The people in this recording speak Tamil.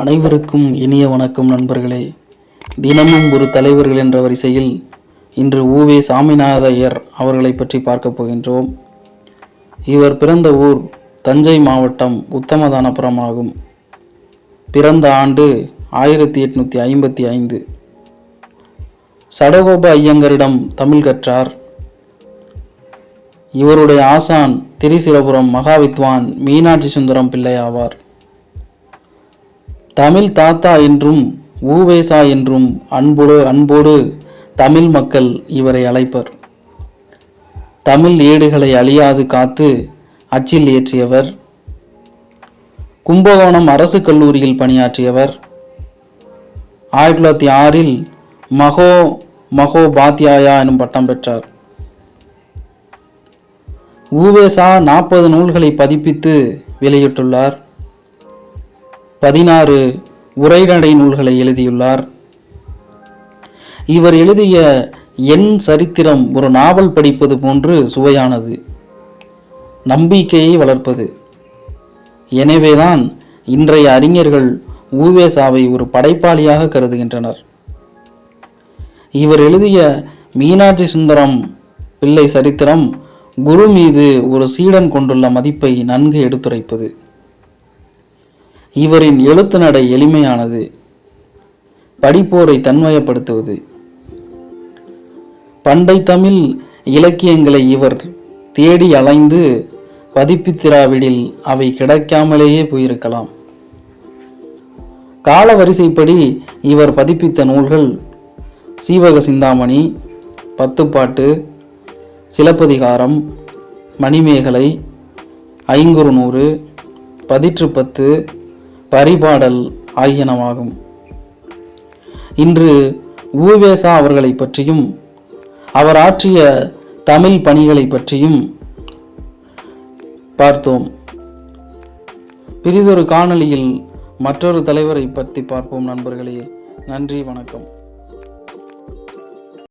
அனைவருக்கும் இனிய வணக்கம் நண்பர்களே. தினமும் ஒரு தலைவர்கள் என்ற வரிசையில் இன்று ஊவே சாமிநாதையர் அவர்களை பற்றி பார்க்க போகின்றோம். இவர் பிறந்த ஊர் தஞ்சை மாவட்டம் உத்தமதானபுரம் ஆகும் பிறந்த ஆண்டு ஆயிரத்தி எட்நூற்றி ஐம்பத்தி ஐந்து. சடகோப ஐயங்கரிடம் தமிழ் கற்றார். இவருடைய ஆசான் திரிசிரபுரம் மகாவித்வான் மீனாட்சி சுந்தரம் பிள்ளை ஆவார். தமிழ் தாத்தா என்றும் ஊவேசா என்றும் அன்போடு அன்போடு தமிழ் மக்கள் இவரை அழைப்பர். தமிழ் ஏடுகளை அழியாது காத்து அச்சில் ஏற்றியவர். கும்பகோணம் அரசு கல்லூரியில் பணியாற்றியவர். ஆயிரத்தி தொள்ளாயிரத்தி ஆறில் மகோ மகோ பாத்யாயா எனும் பட்டம் பெற்றார். ஊவேசா நாற்பது நூல்களை பதிப்பித்து வெளியிட்டுள்ளார். பதினாறு உரைநடை நூல்களை எழுதியுள்ளார். இவர் எழுதிய என் சரித்திரம் ஒரு நாவல் படிப்பது போன்று சுவையானது. நம்பிக்கையை வளர்ப்பது. எனவேதான் இன்றைய அறிஞர்கள் ஊவேசாவை ஒரு படைப்பாளியாக கருதுகின்றனர். இவர் எழுதிய மீனாட்சி சுந்தரம் பிள்ளை சரித்திரம் குரு மீது ஒரு சீடன் கொண்டுள்ள மதிப்பை நன்கு எடுத்துரைப்பது. இவரின் எழுத்து நடை எளிமையானது. படிப்போரை தன்மயப்படுத்துவது. பண்டை தமிழ் இலக்கியங்களை இவர் தேடி அலைந்து பதிப்பித்திராவிடில் அவை கிடைக்காமலேயே போயிருக்கலாம். கால வரிசைப்படி இவர் பதிப்பித்த நூல்கள் சீவக சிந்தாமணி பத்துப்பாட்டு சிலப்பதிகாரம் மணிமேகலை ஐங்குறு நூறு பதிற்று பத்து பரிபாடல் ஆகியனவாகும் இன்று ஊவேசா அவர்களை பற்றியும் அவர் ஆற்றிய தமிழ் பணிகளை பற்றியும் பார்த்தோம். பிரிதொரு காணொளியில் மற்றொரு தலைவரை பற்றி பார்ப்போம் நண்பர்களே. நன்றி வணக்கம்.